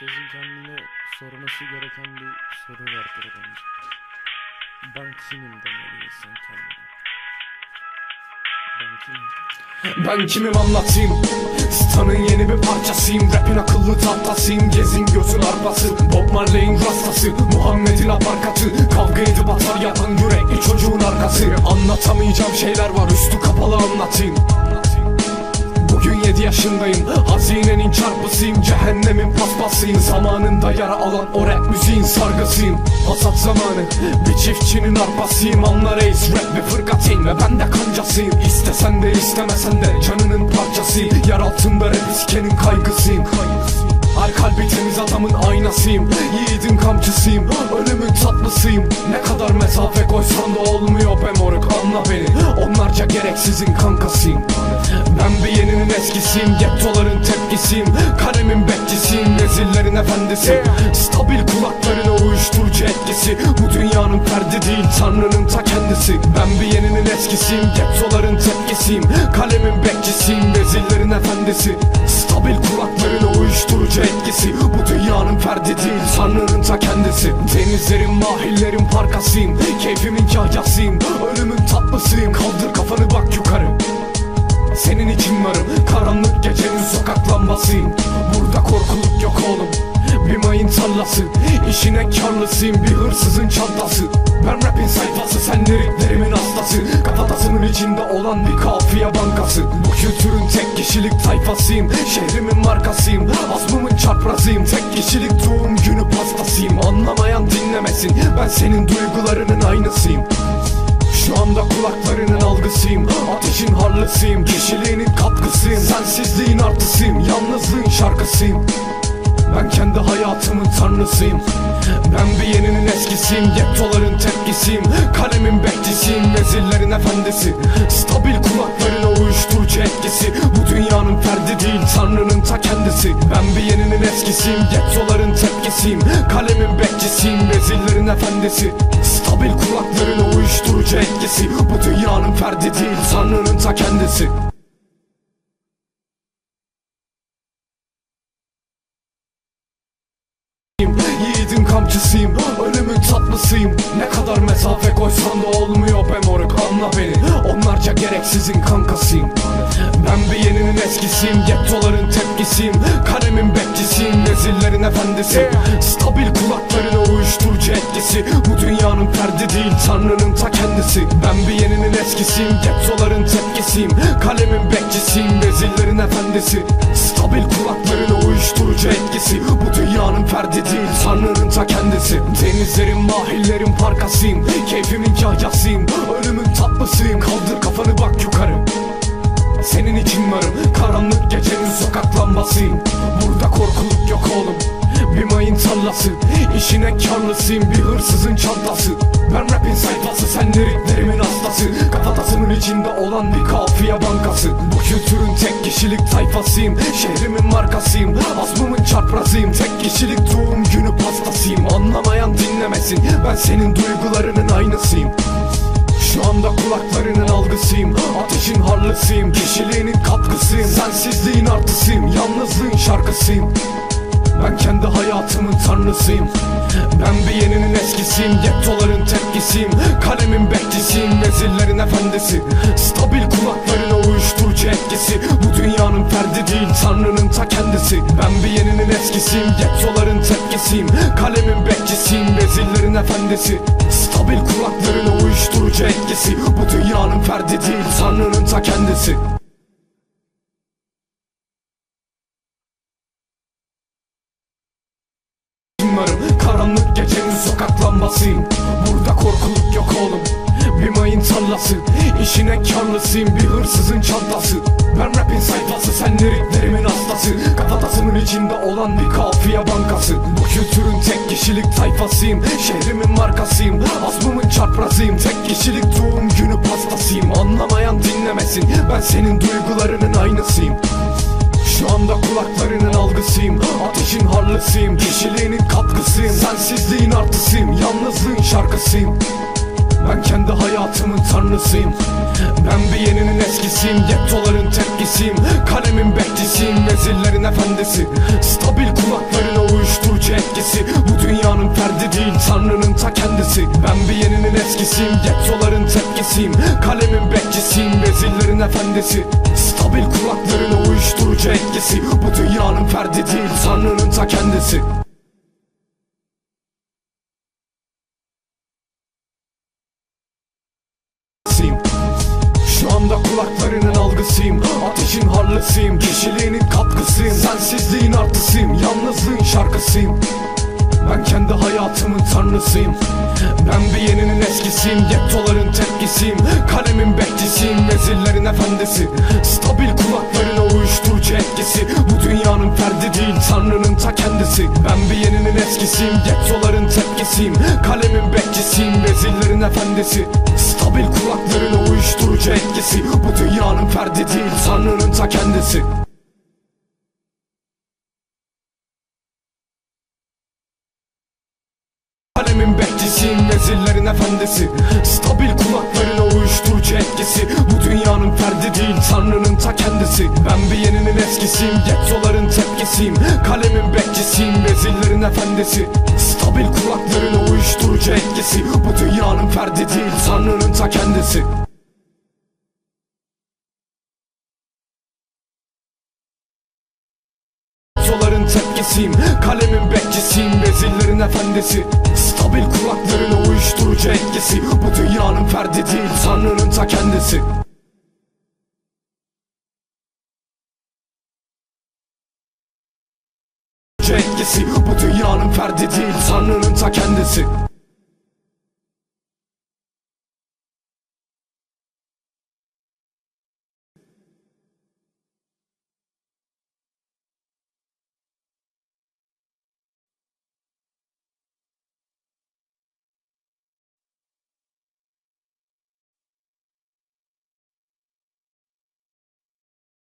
Herkesin kendine sorması gereken bir soru vardır bence. Ben kimim demelisin kendine. Ben kimim? Ben kimim anlatayım? Stan'ın yeni bir parçasıyım. Rap'in akıllı tahtasıyım. Gezin gözün arpası. Bob Marley'in rastası. Muhammed'in aparkatı. Kavga edip atar yapan yürekli çocuğun arkası. Anlatamayacağım şeyler var. Üstü kapalı anlatayım. Bugün 7 yaşındayım. Hazinenin çarpısıyım Cehennemin paspasıyım. Zamanında yara alan o rap müziğin sargısıyım. Hasat zamanı Bir çiftçinin arpasıyım. Anla reis rap bir fırkateyim Ve ben de kancasıyım. İstesen de istemesen de Canının parçasıyım. Yer altında rap iskenin kaygısıyım. Her kalbi temiz adamın aynasıyım. Yiğidin kamçısıyım. Ölümün Onlarca gereksizin kankasıyım. Ben bir yeninin eskisiyim Gettoların tepkisiyim. Kalemin bekçisiyim Nezillerin efendisi Stabil kulaklarına uyuşturucu etkisi. Bu dünyanın ferdi değil Tanrı'nın ta kendisi. Ben bir yeninin eskisiyim Gettoların tepkisiyim. Kalemin bekçisiyim Nezillerin efendisi. Stabil kulaklarına uyuşturucu etkisi. Bu dünyanın ferdi değil Tanrı'nın ta kendisi. Denizlerin mahillerin parkasıyım Keyfimin kahyasıyım. Ölümün tatlısıyım. Kaldır kafanı bak yukarı. Senin için varım. Karanlık gecenin sokak lambasıyım. Burada korkuluk yok oğlum. Bir mayın tarlası. İşine karlısıyım bir hırsızın çantası Ben rapin sayfası sen liriklerimin hastası. Kafatasının içinde olan bir kafiye bankası. Bu kültürün tek kişilik tayfasıyım Şehrimin markasıyım. Asmımın çarprazıyım Tek kişilik doğum günü pastasıyım. Anlamayan dinlemesin Ben senin duygularının aynısıyım. Şu anda kulaklarının algısıyım Ateşin harlısıyım. Kişiliğinin katkısıyım Sensizliğin artısıyım Yalnızlığın şarkısıyım ben kendi hayatımın tanrısıyım. Ben bir yeninin eskisiyim Gettoların tepkisiyim. Kalemin bekçisiyim Vezirlerin efendisi. Stabil kulaklarına uyuşturucu etkisi. Bu dünyanın ferdi değil Tanrı'nın ta kendisi. Ben bir yeninin eskisiyim Gettoların tepkisiyim. Kalemin bekçisiyim Vezirlerin efendisi. Stabil kulaklarına uyuşturucu etkisi. Bu dünyanın ferdi değil Tanrı'nın ta kendisi kamçısıyım. Ölümün tatlısıyım. Ne kadar mesafe koysan da olmuyor. Be moruk Anla beni. Onlarca gereksizin kankasıyım. Ben bir yeninin eskisiyim. Gettoların tepkisiyim. Kalemin bekçisiyim. Vezirlerin efendisi. Stabil kulaklarına uyuşturucu etkisi. Bu dünyanın ferdi değil Tanrı'nın ta kendisi. Ben bir yeninin eskisiyim. Gettoların tepkisiyim. Kalemin bekçisiyim Vezirlerin efendisi Stabil kulaklarına uyuşturucu etkisi. Bu dünyanın ferdi değil Tanrı'nın ta kendisi. Denizlerin mahillerin parkasıyım Keyfimin kahyasıyım Ölümün tatlısıyım. Kaldır kafanı bak yukarı. Senin için varım Karanlık gecenin sokak lambasıyım. Burada korkuluk yok oğlum Bir mayın tarlası İşine karlısıyım bir hırsızın çantası. Ben rapin sayfası sen liriklerimin hastası. Kafatasının içinde olan bir kafiye bankası. Bu kültürün tek kişilik tayfasıyım Şehrimin markasıyım. Asmımın çarprazıyım Tek kişilik doğum günü pastasıyım. Anlamayan dinlemesin Ben senin duygularının aynısıyım. Şu anda kulaklarının algısıyım Ateşin harlısıyım Kişiliğinin katkısıyım. Sensizliğin artısıyım Yalnızlığın şarkısıyım ben kendi hayatımın tanrısıyım. Ben bir yeninin eskisiyim Gettoların tepkisiyim. Kalemin bekçisiyim Vezirlerin efendisi. Stabil kulaklarına uyuşturucu etkisi. Bu dünyanın ferdi değil Tanrı'nın ta kendisi. Ben bir yeninin eskisiyim Gettoların tepkisiyim. Kalemin bekçisiyim Vezirlerin efendisi. Stabil kulaklarına uyuşturucu etkisi. Bu dünyanın ferdi değil Tanrı'nın ta kendisi Karanlık gecenin sokak lambasıyım Burada korkuluk yok oğlum. Bir mayın tarlası. İşine karlısıyım bir hırsızın çantası. Ben rapin sayfası sen liriklerimin hastası. Kafatasının içinde olan bir kafiye bankası. Bu kültürün tek kişilik tayfasıyım Şehrimin markasıyım. Asmımın çarprazıyım Tek kişilik doğum günü pastasıyım. Anlamayan dinlemesin Ben senin duygularının aynısıyım şu anda kulaklarının algısıyım Ateşin harlısıyım Kişiliğinin katkısıyım Sensizliğin artısıyım Yalnızlığın şarkısıyım. Ben kendi hayatımın tanrısıyım Yeninin eskisiyim Gettoların tepkisiyim. Kalemin bekçisiyim Vezirlerin efendisi. Stabil kulaklarına uyuşturucu etkisi. Bu dünyanın ferdi değil Tanrı'nın ta kendisi. Yeninin eskisiyim Gettoların tepkisiyim. Kalemin bekçisiyim Vezirlerin efendisi. Stabil kulaklarına uyuşturucu etkisi. Bu dünyanın ferdi değil Tanrı'nın ta kendisi kulaklarının algısıyım Ateşin harlısıyım Kişiliğinin katkısıyım Sensizliğin artısıyım Yalnızlığın şarkısıyım. Ben kendi hayatımın tanrısıyım. Ben bir yeninin eskisiyim Gettoların tepkisiyim. Kalemin bekçisiyim Vezirlerin efendisi. Stabil kulaklarına uyuşturucu etkisi. Bu dünyanın ferdi değil Tanrı'nın ta kendisi. Ben bir yeninin eskisiyim Gettoların tepkisiyim. Kalemin bekçisiyim Vezirlerin efendisi. Stabil kulaklarına uyuşturucu etkisi. Bu dünyanın ferdi değil Tanrı'nın ta kendisi. Kalemin bekçisiyim vezirlerin efendisi. Stabil kulaklarına uyuşturucu etkisi. Bu dünyanın ferdi değil Tanrı'nın ta kendisi. Ben bir yeninin eskisiyim Gettoların tepkisiyim. Kalemin bekçisiyim vezirlerin efendisi. Stabil kulaklarına uyuşturucu etkisi Bu dünyanın ferdi değil Tanrı'nın ta kendisi. Soların tepkisiyim Kalemin bekçisiyim Vezirlerin efendisi. Stabil kulaklarına uyuşturucu etkisi Bu dünyanın ferdi değil Tanrı'nın ta kendisi etkisi Bu dünyanın ferdi değil Tanrı'nın ta kendisi